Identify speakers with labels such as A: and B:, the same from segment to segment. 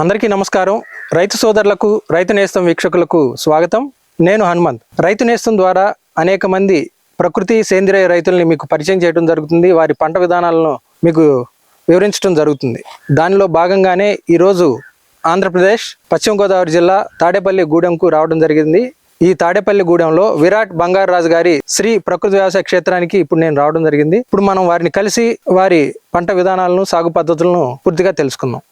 A: అందరికీ నమస్కారం. రైతు సోదరులకు రైతు నేస్తం వీక్షకులకు స్వాగతం. నేను హనుమంత్. రైతు నేస్తం ద్వారా అనేక మంది ప్రకృతి సేంద్రియ రైతుల్ని మీకు పరిచయం చేయడం జరుగుతుంది. వారి పంట విధానాలను మీకు వివరించడం జరుగుతుంది. దానిలో భాగంగానే ఈరోజు ఆంధ్రప్రదేశ్ పశ్చిమ గోదావరి జిల్లా తాడేపల్లి గూడెంకు రావడం జరిగింది. ఈ తాడేపల్లి గూడెంలో విరాట్ బంగారరాజు గారి శ్రీ ప్రకృతి వ్యవసాయ క్షేత్రానికి ఇప్పుడు నేను రావడం జరిగింది. ఇప్పుడు మనం వారిని కలిసి వారి పంట విధానాలను సాగు పద్ధతులను పూర్తిగా తెలుసుకుందాం.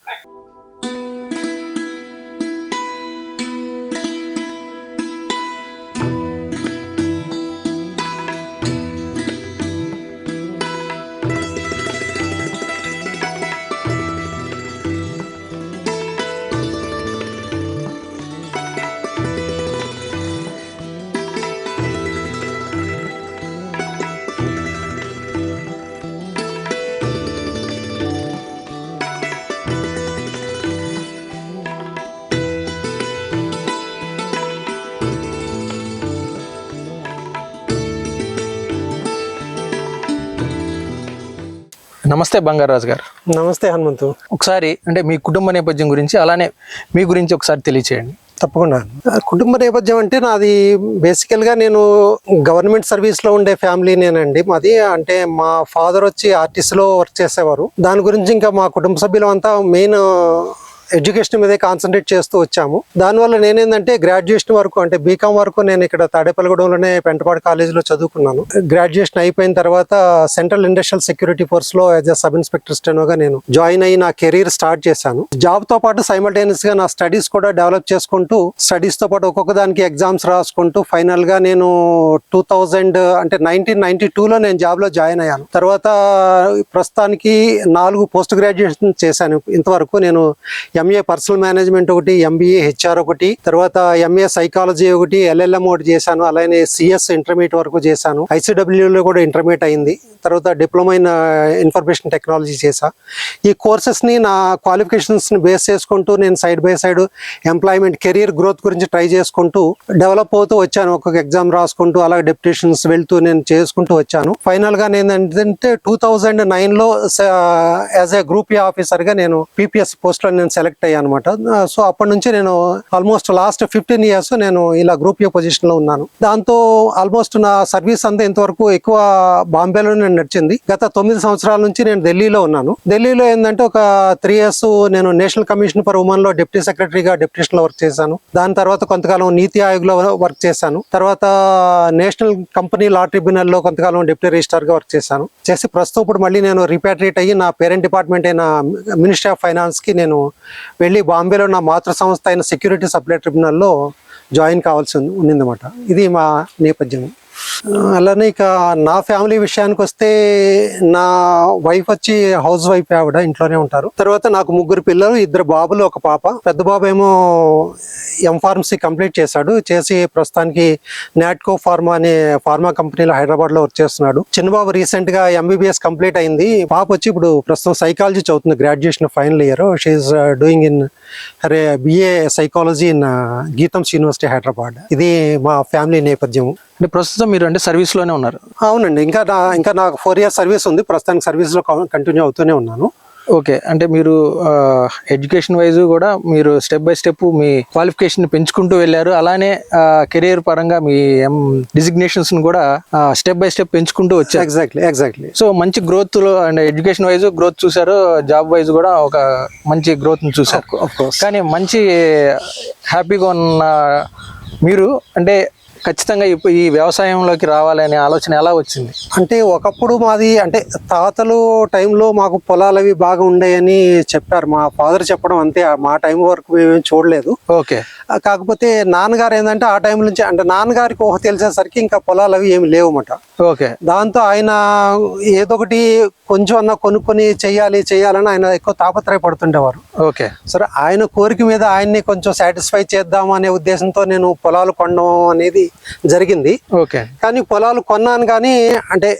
A: నమస్తే బంగారాజు గారు.
B: నమస్తే హనుమంతు.
A: ఒకసారి అంటే మీ కుటుంబ నేపథ్యం గురించి అలానే మీ గురించి ఒకసారి తెలియచేయండి.
B: తప్పకుండా. కుటుంబ నేపథ్యం అంటే నాది బేసికల్గా నేను గవర్నమెంట్ సర్వీస్లో ఉండే ఫ్యామిలీ నేనండి. మాది అంటే మా ఫాదర్ వచ్చి ఆర్టీసీలో వర్క్ చేసేవారు. దాని గురించి ఇంకా మా కుటుంబ సభ్యులు అంతా మెయిన్ ఎడ్యుకేషన్ మీదే కాన్సన్ట్రేట్ చేస్తూ వచ్చాము. దానివల్ల నేనేందంటే గ్రాడ్యుయేషన్ వరకు అంటే బీకామ్ వరకు నేను ఇక్కడ తాడేపల్లిగూడెంలోనే పెంటపాడు కాలేజీలో చదువుకున్నాను. గ్రాడ్యుయేషన్ అయిపోయిన తర్వాత సెంట్రల్ ఇండస్ట్రియల్ సెక్యూరిటీ ఫోర్స్లో యాజ్ అ సబ్ ఇన్స్పెక్టర్ స్టెనోగా నేను జాయిన్ అయ్యి నా కెరీర్ స్టార్ట్ చేశాను. జాబ్తో పాటు సైమల్టేనియస్గా నా స్టడీస్ కూడా డెవలప్ చేసుకుంటూ స్టడీస్తో పాటు ఒక్కొక్క దానికి ఎగ్జామ్స్ రాసుకుంటూ ఫైనల్గా నేను టూ థౌజండ్ అంటే నైన్టీన్ నైన్టీ టూలో నేను జాబ్లో జాయిన్ అయ్యాను. తర్వాత ప్రస్తుతానికి నాలుగు పోస్ట్ గ్రాడ్యుయేషన్ చేశాను. ఇంతవరకు నేను ఎంఏ పర్సనల్ మేనేజ్మెంట్ ఒకటి ఎంబీఏ హెచ్ఆర్ ఒకటి తర్వాత ఎంఏ సైకాలజీ ఒకటి ఎల్ఎల్ఎం ఒకటి చేశాను. అలానే సిఎస్ ఇంటర్మీడియట్ వరకు చేశాను. ఐసీడబ్ల్యూలో కూడా ఇంటర్మీడియట్ అయింది. తర్వాత డిప్లొమా ఇన్ ఇన్ఫర్మేషన్ టెక్నాలజీ చేశా. ఈ కోర్సెస్ని నా క్వాలిఫికేషన్స్ని బేస్ చేసుకుంటూ నేను side by side employment career growth గురించి ట్రై చేసుకుంటూ డెవలప్ అవుతూ వచ్చాను. ఒక్కొక్క ఎగ్జామ్ రాసుకుంటూ అలాగే డెప్యుటేషన్స్ వెళ్తూ నేను చేసుకుంటూ వచ్చాను. ఫైనల్గా నేను ఏంటంటే టూ థౌజండ్ నైన్లో యాజ్ ఏ గ్రూప్ ఏ ఆఫీసర్గా నేను పీపీఎస్ పోస్ట్లో నేను సెలెక్ట్ అయ్యాను అనమాట సో అప్పటి నుంచి నేను ఆల్మోస్ట్ లాస్ట్ ఫిఫ్టీన్ ఇయర్స్ నేను ఇలా గ్రూప్ ఏ పొజిషన్లో ఉన్నాను. దాంతో ఆల్మోస్ట్ నా సర్వీస్ అంతా ఇంతవరకు ఎక్కువ బాంబేలో నేను నడిచింది. గత తొమ్మిది సంవత్సరాల నుంచి నేను ఢిల్లీలో ఉన్నాను. ఢిల్లీలో ఏంటంటే ఒక త్రీ ఇయర్స్ నేను నేషనల్ కమిషన్ ఫర్ ఉమెన్లో డిప్యూటీ సెక్రటరీగా డిప్యూటేషన్లో వర్క్ చేశాను. దాని తర్వాత కొంతకాలం నీతి ఆయోగ్లో వర్క్ చేశాను. తర్వాత నేషనల్ కంపెనీ లా ట్రిబ్యునల్లో కొంతకాలం డిప్యూటీ రిజిస్టార్గా వర్క్ చేశాను. చేసి ప్రస్తుతం ఇప్పుడు మళ్ళీ నేను రిపాట్రియేట్ అయ్యి నా పేరెంట్ డిపార్ట్మెంట్ అయిన మినిస్ట్రీ ఆఫ్ ఫైనాన్స్కి నేను వెళ్ళి బాంబేలో నా మాతృ సంస్థ అయిన సెక్యూరిటీ సప్లై ట్రిబ్యునల్లో జాయిన్ కావాల్సి ఉంది ఉన్నిందన్నమాట. ఇది మా నేపథ్యం అలానే ఇక నా ఫ్యామిలీ విషయానికి వస్తే నా వైఫ్ వచ్చి హౌస్ వైఫ్ ఆవిడ ఇంట్లోనే ఉంటారు. తర్వాత నాకు ముగ్గురు పిల్లలు ఇద్దరు బాబులు ఒక పాప. పెద్ద బాబు ఏమో ఎం ఫార్మసీ కంప్లీట్ చేశాడు. చేసి ప్రస్తుతానికి నాట్కో ఫార్మా అనే ఫార్మా కంపెనీలో హైదరాబాద్లో వర్క్ చేస్తున్నాడు. చిన్న బాబు రీసెంట్గా ఎంబీబీఎస్ కంప్లీట్ అయింది. పాప వచ్చి ఇప్పుడు ప్రస్తుతం సైకాలజీ చదువుతుంది graduation final year she is doing in అరే BA psychology in Gitams university Hyderabad ఇది మా ఫ్యామిలీ నేపథ్యం.
A: అంటే ప్రస్తుతం మీరు అంటే సర్వీస్లోనే ఉన్నారు?
B: అవునండి. ఇంకా నా ఇంకా నాకు ఫోర్ ఇయర్స్ సర్వీస్ ఉంది. ప్రస్తుతానికి సర్వీస్లో కంటిన్యూ అవుతూనే ఉన్నాను.
A: ఓకే. అంటే మీరు ఎడ్యుకేషన్ వైజ్ కూడా మీరు స్టెప్ బై స్టెప్ మీ క్వాలిఫికేషన్ పెంచుకుంటూ వెళ్ళారు. అలానే కెరీర్ పరంగా మీ డిజిగ్నేషన్స్ కూడా స్టెప్ బై స్టెప్ పెంచుకుంటూ వచ్చారు.
B: Exactly exactly.
A: సో మంచి గ్రోత్లో అండ్ ఎడ్యుకేషన్ వైజ్ గ్రోత్ చూసారు. జాబ్ వైజ్ కూడా ఒక మంచి గ్రోత్ చూసారు. కానీ మంచి హ్యాపీగా ఉన్న మీరు అంటే ఖచ్చితంగా ఇప్పుడు ఈ వ్యవసాయంలోకి రావాలనే ఆలోచన ఎలా వచ్చింది?
B: అంటే ఒకప్పుడు మాది అంటే తాతలు టైంలో మాకు పొలాలు అవి బాగా ఉండేయని చెప్పారు. మా ఫాదర్ చెప్పడం అంతే. మా టైం వరకు మేమేం చూడలేదు.
A: ఓకే.
B: కాకపోతే నాన్నగారు ఏంటంటే ఆ టైం నుంచి అంటే నాన్నగారికి ఊహ తెలిసేసరికి ఇంకా పొలాలు అవి ఏమి లేవన్నమాట
A: ఓకే.
B: దాంతో ఆయన ఏదో ఒకటి కొంచెం అన్న కొనుక్కొని చెయ్యాలి చెయ్యాలని ఆయన ఎక్కువ తాపత్రయపడుతుండేవారు.
A: ఓకే.
B: సరే ఆయన కోరిక మీద ఆయన్ని కొంచెం సాటిస్ఫై చేద్దాం అనే ఉద్దేశంతో నేను పొలాలు కొనడం అనేది జరిగింది.
A: ఓకే.
B: కానీ పొలాలు కొన్నాను కానీ అంటే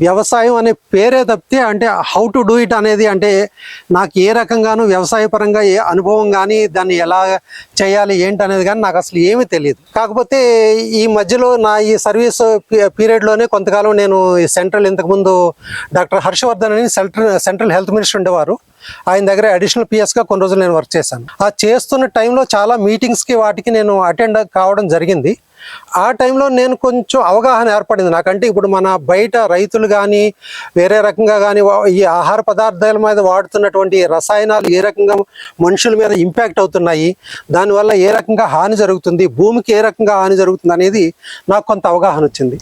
B: వ్యవసాయం అనే పేరే తప్పితే అంటే హౌ టు డూ ఇట్ అనేది అంటే నాకు ఏ రకంగానూ వ్యవసాయ పరంగా ఏ అనుభవం కానీ దాన్ని ఎలా చేయాలి ఏంటి అనేది కానీ నాకు అసలు ఏమీ తెలియదు. కాకపోతే ఈ మధ్యలో నా ఈ సర్వీస్ పీ- పీరియడ్లోనే కొంతకాలం నేను ఈ సెంట్రల్ ఇంతకుముందు డాక్టర్ హర్షవర్ధన్ అని సెంట్రల్ సెంట్రల్ హెల్త్ మినిస్టర్ ఉండేవారు. ఆయన దగ్గర అడిషనల్ పిఎస్గా కొన్ని రోజులు నేను వర్క్ చేశాను. ఆ చేస్తున్న టైంలో చాలా మీటింగ్స్కి వాటికి నేను అటెండ్ కావడం జరిగింది. ఆ టైంలో నేను కొంచెం అవగాహన ఏర్పడింది నాకంటే. ఇప్పుడు మన బయట రైతులు కానీ వేరే రకంగా కానీ ఈ ఆహార పదార్థాల మీద వాడుతున్నటువంటి రసాయనాలు ఏ రకంగా మనుషుల మీద ఇంపాక్ట్ అవుతున్నాయి దానివల్ల ఏ రకంగా హాని జరుగుతుంది భూమికి ఏ రకంగా హాని జరుగుతుంది అనేది నాకు కొంత అవగాహన వచ్చింది.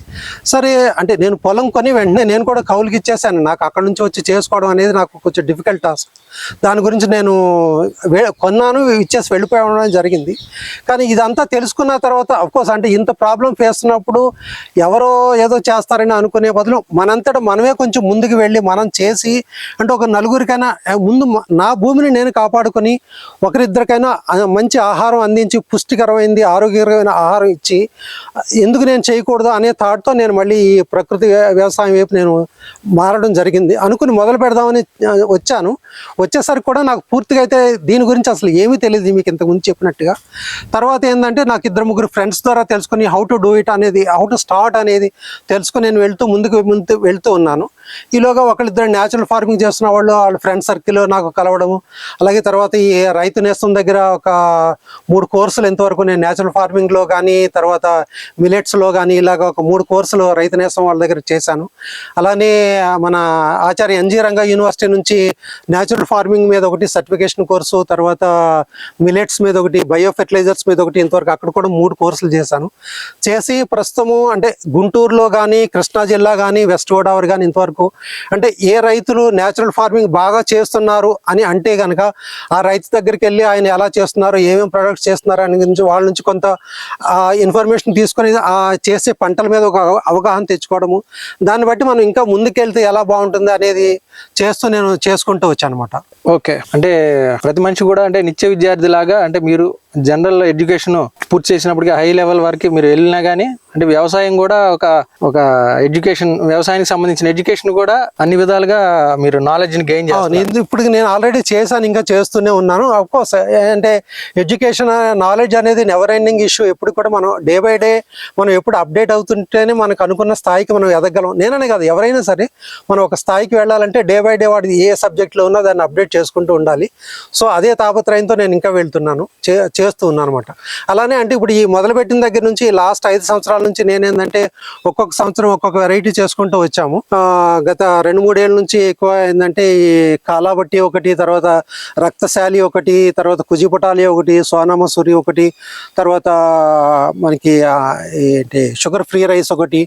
B: సరే అంటే నేను పొలం కొని వెంటనే నేను కూడా కౌలుకి ఇచ్చేసాను. నాకు అక్కడ నుంచి వచ్చి చేసుకోవడం అనేది నాకు కొంచెం డిఫికల్ట్ టాస్క్ దాని గురించి నేను వే- కొన్నాను ఇచ్చేసి వెళ్ళిపోవడం జరిగింది. కానీ ఇదంతా తెలుసుకున్న తర్వాత అఫ్కోర్స్ అంటే ఇంత ప్రాబ్లం ఫేస్ ఉన్నప్పుడు ఎవరో ఏదో చేస్తారని అనుకునే బదులు మనంతట మనమే కొంచెం ముందుకు వెళ్ళి మనం చేసి అంటే ఒక నలుగురికైనా ముందు నా భూమిని నేను కాపాడుకొని ఒకరిద్దరికైనా మంచి ఆహారం అందించి పుష్టికరమైంది ఆరోగ్యకరమైన ఆహారం ఇచ్చి ఎందుకు నేను చేయకూడదు అనే థాట్తో నేను మళ్ళీ ఈ ప్రకృతి వ్యవసాయం వైపు నేను మారడం జరిగింది. అనుకుని మొదలు పెడదామని వచ్చాను. వచ్చేసరికి కూడా నాకు పూర్తిగా అయితే దీని గురించి అసలు ఏమీ తెలియదు మీకు ఇంతకుముందు చెప్పినట్టుగా. తర్వాత ఏంటంటే నాకు ఇద్దరు ముగ్గురు ఫ్రెండ్స్ ద్వారా తెలుసుకుని హౌ టు డూ ఇట్ అనేది హౌ టు స్టార్ట్ అనేది తెలుసుకుని నేను వెళ్తూ ముందుకు ముందు వెళ్తూ ఉన్నాను. ఈలోగా ఒకళ్ళిద్దరు న్యాచురల్ ఫార్మింగ్ చేస్తున్న వాళ్ళు వాళ్ళ ఫ్రెండ్ సర్కిల్ నాకు కలవడము. అలాగే తర్వాత ఈ రైతు నేస్తం దగ్గర ఒక మూడు కోర్సులు ఎంతవరకు నేను న్యాచురల్ ఫార్మింగ్లో కానీ తర్వాత మిలెట్స్లో కానీ ఇలాగ ఒక మూడు కోర్సులు రైతు నేస్తం వాళ్ళ దగ్గర చేశాను. అలానే మన Acharya N G Ranga university నుంచి న్యాచురల్ ఫార్మింగ్ మీద ఒకటి సర్టిఫికేషన్ కోర్సు తర్వాత మిలెట్స్ మీద ఒకటి బయో ఫెర్టిలైజర్స్ మీద ఒకటి ఇంతవరకు అక్కడ కూడా మూడు కోర్సులు చేశాను. చేసి ప్రస్తుతము అంటే గుంటూరులో కానీ కృష్ణా జిల్లా కానీ వెస్ట్ గోదావరి కానీ ఇంతవరకు అంటే ఏ రైతులు న్యాచురల్ ఫార్మింగ్ బాగా చేస్తున్నారు అని అంటే కనుక ఆ రైతు దగ్గరికి వెళ్ళి ఆయన ఎలా చేస్తున్నారు ఏమేమి ప్రొడక్ట్స్ చేస్తున్నారు అని గురించి వాళ్ళ నుంచి కొంత ఇన్ఫర్మేషన్ తీసుకొని ఆ చేసే పంటల మీద ఒక అవగాహన తెచ్చుకోవడము. దాన్ని బట్టి మనం ఇంకా ముందుకెళ్తే ఎలా బాగుంటుంది అనేది చేస్తూ నేను చేసుకుంటూ వచ్చాను అనమాట
A: ఓకే. అంటే ప్రతి మనిషి కూడా అంటే నిత్య విద్యార్థి లాగా అంటే మీరు జనరల్ ఎడ్యుకేషన్ పూర్తి చేసినప్పటికీ హై లెవెల్ వరకు మీరు వెళ్ళినా కానీ అంటే వ్యవసాయం కూడా ఒక ఒక ఎడ్యుకేషన్ వ్యవసాయానికి సంబంధించిన ఎడ్యుకేషన్ కూడా అన్ని విధాలుగా మీరు నాలెడ్జ్ని గెయిన్ చేస్తారు.
B: నేను ఇప్పుడు నేను ఆల్రెడీ చేశాను ఇంకా చేస్తూనే ఉన్నాను. కోర్స్ అంటే ఎడ్యుకేషన్ నాలెడ్జ్ అనేది నెవర్ ఎండింగ్ ఇష్యూ ఎప్పుడు కూడా మనం డే బై డే మనం ఎప్పుడు అప్డేట్ అవుతుంటేనే మనకు అనుకున్న స్థాయికి మనం ఎదగలం. నేననే కాదు ఎవరైనా సరే మనం ఒక స్థాయికి వెళ్ళాలంటే డే బై డే వాడి ఏ సబ్జెక్ట్లో ఉన్నా దాన్ని అప్డేట్ చేసుకుంటూ ఉండాలి. సో అదే తాపత్రయంతో నేను ఇంకా వెళ్తున్నాను. చే చేస్తూ ఉన్నాను అనమాట అలానే అంటే ఇప్పుడు ఈ మొదలుపెట్టిన దగ్గర నుంచి లాస్ట్ ఐదు సంవత్సరాల నుంచి నేనేందంటే ఒక్కొక్క సంవత్సరం ఒక్కొక్క వెరైటీ చేసుకుంటూ వచ్చాము. గత రెండు మూడేళ్ళ నుంచి ఎక్కువ ఏంటంటే ఈ కాలాబట్టి ఒకటి తర్వాత రక్తశాలి ఒకటి తర్వాత కుజిపటాలి ఒకటి సోనామసూరి ఒకటి తర్వాత మనకి ఏంటి షుగర్ ఫ్రీ రైస్ ఒకటి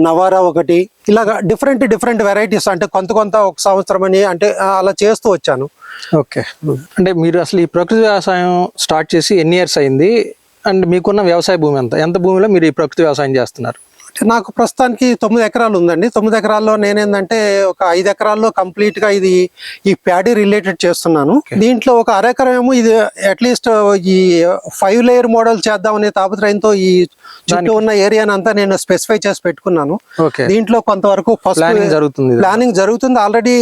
B: నవారా ఒకటి ఇలాగ డిఫరెంట్ డిఫరెంట్ వెరైటీస్ అంటే కొంత కొంత ఒక సంవత్సరం అని అంటే అలా చేస్తూ వచ్చాను.
A: ఓకే. అంటే మీరు అసలు ఈ ప్రకృతి వ్యవసాయం స్టార్ట్ చేసి ఎన్ని ఇయర్స్ అయింది? అండ్ మీకున్న వ్యవసాయ భూమి ఎంత? ఎంత భూమిలో మీరు ఈ ప్రకృతి వ్యవసాయం చేస్తున్నారు?
B: నాకు ప్రస్తుతానికి తొమ్మిది ఎకరాలు ఉందండి. తొమ్మిది ఎకరాల్లో నేనేందంటే ఒక ఐదు ఎకరాల్లో కంప్లీట్గా ఇది ఈ ప్యాడీ రిలేటెడ్ చేస్తున్నాను. దీంట్లో ఒక అరెకరం ఏమో ఇది అట్లీస్ట్ ఈ ఫైవ్ లేయర్ మోడల్ చేద్దామనే తాపత్రయంతో ఈ చుట్టూ ఉన్న ఏరియాని అంతా నేను స్పెసిఫై చేసి పెట్టుకున్నాను. దీంట్లో కొంతవరకు ఫస్ట్
A: జరుగుతుంది.
B: ప్లానింగ్ జరుగుతుంది. ఆల్రెడీ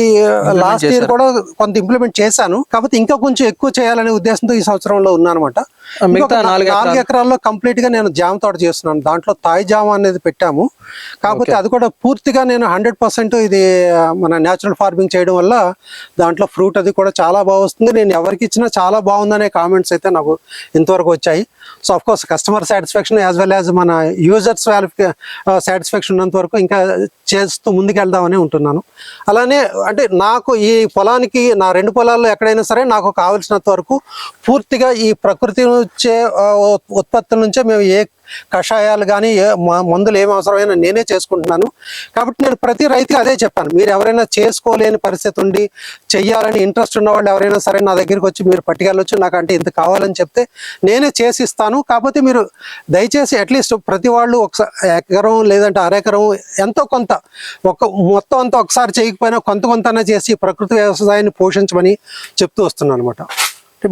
B: లాస్ట్ ఇయర్ కూడా కొంత ఇంప్లిమెంట్ చేశాను. కాకపోతే ఇంకా కొంచెం ఎక్కువ చేయాలనే ఉద్దేశంతో ఈ సంవత్సరంలో ఉన్నానమాట.
A: నాలుగు
B: ఎకరాల్లో కంప్లీట్గా నేను జామ తోట చేస్తున్నాను. దాంట్లో తాయి జామ అనేది పెట్టాము. కాకపోతే అది కూడా పూర్తిగా నేను హండ్రెడ్ పర్సెంట్ ఇది మన న్యాచురల్ ఫార్మింగ్ చేయడం వల్ల దాంట్లో ఫ్రూట్ అది కూడా చాలా బాగా వస్తుంది. నేను ఎవరికి ఇచ్చినా చాలా బాగుందనే కామెంట్స్ అయితే నాకు ఇంతవరకు వచ్చాయి. So of course customer satisfaction as well as మన యూజర్స్ సాటిస్ఫాక్షన్ ఉన్నంత వరకు ఇంకా చేస్తూ ముందుకెళ్దామని ఉంటున్నాను. అలానే అంటే నాకు ఈ పొలానికి నా రెండు పొలాల్లో ఎక్కడైనా సరే నాకు కావలసినంత వరకు పూర్తిగా ఈ ప్రకృతి నుంచే ఉత్పత్తుల నుంచే మేము ఏ కషాయాలు కానీ మందులు ఏమి అవసరమైనా నేనే చేసుకుంటున్నాను. కాబట్టి నేను ప్రతి రైతుకి అదే చెప్పాను. మీరు ఎవరైనా చేసుకోలేని పరిస్థితి ఉండి చెయ్యాలని ఇంట్రెస్ట్ ఉన్న వాళ్ళు ఎవరైనా సరే నా దగ్గరికి వచ్చి మీరు పట్టుకెళ్ళొచ్చు నాకు అంటే ఇంత కావాలని చెప్తే నేనే చేసిస్తాను. కాకపోతే మీరు దయచేసి అట్లీస్ట్ ప్రతి వాళ్ళు ఒకసారి ఎకరం లేదంటే అరెకరం ఎంతో కొంత ఒక మొత్తం అంతా ఒకసారి చేయకపోయినా కొంత కొంత చేసి ప్రకృతి వ్యవసాయాన్ని పోషించమని చెప్తూ వస్తున్నాను అనమాట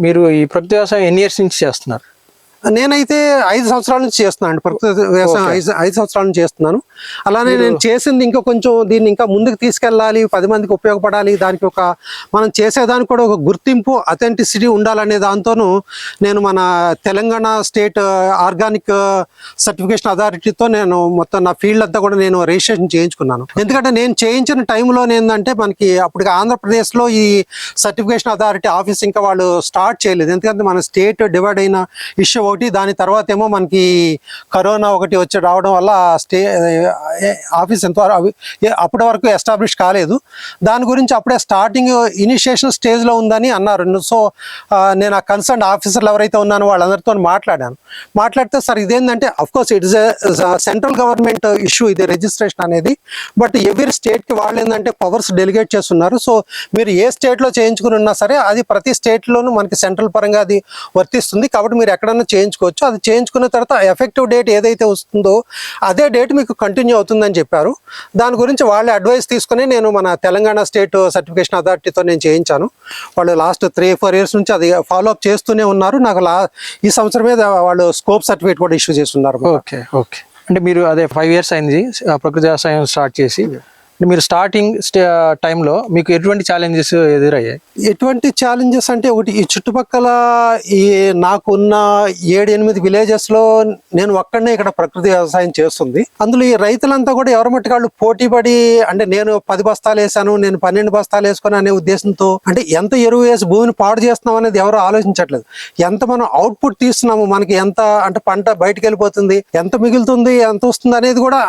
A: మీరు ఈ ప్రకృతి వ్యవసాయం ఎన్ని ఇయర్స్ నుంచి చేస్తున్నారు?
B: నేనైతే ఐదు సంవత్సరాల నుంచి చేస్తున్నాను అండి. ప్రకృతి వ్యవసాయం ఐదు ఐదు సంవత్సరాల నుంచి చేస్తున్నాను. అలానే నేను చేసింది ఇంకా కొంచెం దీన్ని ఇంకా ముందుకు తీసుకెళ్ళాలి పది మందికి ఉపయోగపడాలి దానికి ఒక మనం చేసేదానికి కూడా ఒక గుర్తింపు అథెంటిసిటీ ఉండాలనే దాంతోనూ నేను మన తెలంగాణ స్టేట్ ఆర్గానిక్ సర్టిఫికేషన్ అథారిటీతో నేను మొత్తం నా ఫీల్డ్ అంతా కూడా నేను రిజిస్ట్రేషన్ చేయించుకున్నాను. ఎందుకంటే నేను చేయించిన టైంలో ఏంటంటే మనకి అప్పటికి ఆంధ్రప్రదేశ్లో ఈ సర్టిఫికేషన్ అథారిటీ ఆఫీస్ ఇంకా వాళ్ళు స్టార్ట్ చేయలేదు. ఎందుకంటే మన స్టేట్ డివైడ్ అయిన ఇష్యూ ఒకటి దాని తర్వాత ఏమో మనకి కరోనా ఒకటి వచ్చి రావడం వల్ల స్టే ఆఫీస్ ఎంత అవి- అప్పటి వరకు ఎస్టాబ్లిష్ కాలేదు. దాని గురించి అప్పుడే స్టార్టింగ్ ఇనిషియేషన్ స్టేజ్లో ఉందని అన్నారు. సో నేను ఆ కన్సర్న్ ఆఫీసర్లు ఎవరైతే ఉన్నానో వాళ్ళందరితో మాట్లాడాను. మాట్లాడితే సార్ ఇదేంటంటే of course it is central government issue ఇది రిజిస్ట్రేషన్ అనేది. బట్ ఎవరి స్టేట్కి వాళ్ళు ఏంటంటే పవర్స్ డెలిగేట్ చేస్తున్నారు. సో మీరు ఏ స్టేట్లో చేయించుకుని ఉన్నా సరే అది ప్రతి స్టేట్లోనూ మనకి సెంట్రల్ పరంగా అది వర్తిస్తుంది. కాబట్టి మీరు ఎక్కడన్నా చేయించుకోవచ్చు. అది చేయించుకున్న తర్వాత ఎఫెక్టివ్ డేట్ ఏదైతే వస్తుందో అదే డేట్ మీకు కంటిన్యూ అవుతుందని చెప్పారు. దాని గురించి వాళ్ళ అడ్వైస్ తీసుకుని నేను మన తెలంగాణ స్టేట్ సర్టిఫికేషన్ అథారిటీతో నేను చేయించాను. వాళ్ళు లాస్ట్ త్రీ ఫోర్ ఇయర్స్ నుంచి అది ఫాలో అప్ చేస్తూనే ఉన్నారు. నాకు లా ఈ సంవత్సరమే వాళ్ళు స్కోప్ సర్టిఫికేట్ కూడా ఇష్యూ చేస్తున్నారు
A: ఓకే ఓకే అంటే మీరు అదే ఫైవ్ ఇయర్స్ అయింది ప్రకృతి వ్యవసాయం స్టార్ట్ చేసి. మీరు స్టార్టింగ్ స్టే టైంలో మీకు ఎటువంటి ఛాలెంజెస్ ఎదురయ్యాయి?
B: ఎటువంటి ఛాలెంజెస్ అంటే ఒకటి ఈ చుట్టుపక్కల ఈ నాకున్న ఏడు ఎనిమిది విలేజెస్లో నేను ఒక్కడనే ఇక్కడ ప్రకృతి వ్యవసాయం చేస్తుంది. అందులో ఈ రైతులంతా కూడా ఎవరి మట్టి వాళ్ళు పోటీ పడి అంటే నేను పది బస్తాలు వేసాను నేను పన్నెండు బస్తాలు వేసుకుని అనే ఉద్దేశంతో అంటే ఎంత ఎరువు వేసి భూమిని పాడు చేస్తున్నాం అనేది ఎవరు ఆలోచించట్లేదు. ఎంత మనం అవుట్పుట్ తీస్తున్నాము మనకి ఎంత అంటే పంట బయటకు వెళ్ళిపోతుంది ఎంత మిగులుతుంది ఎంత వస్తుంది అనేది కూడా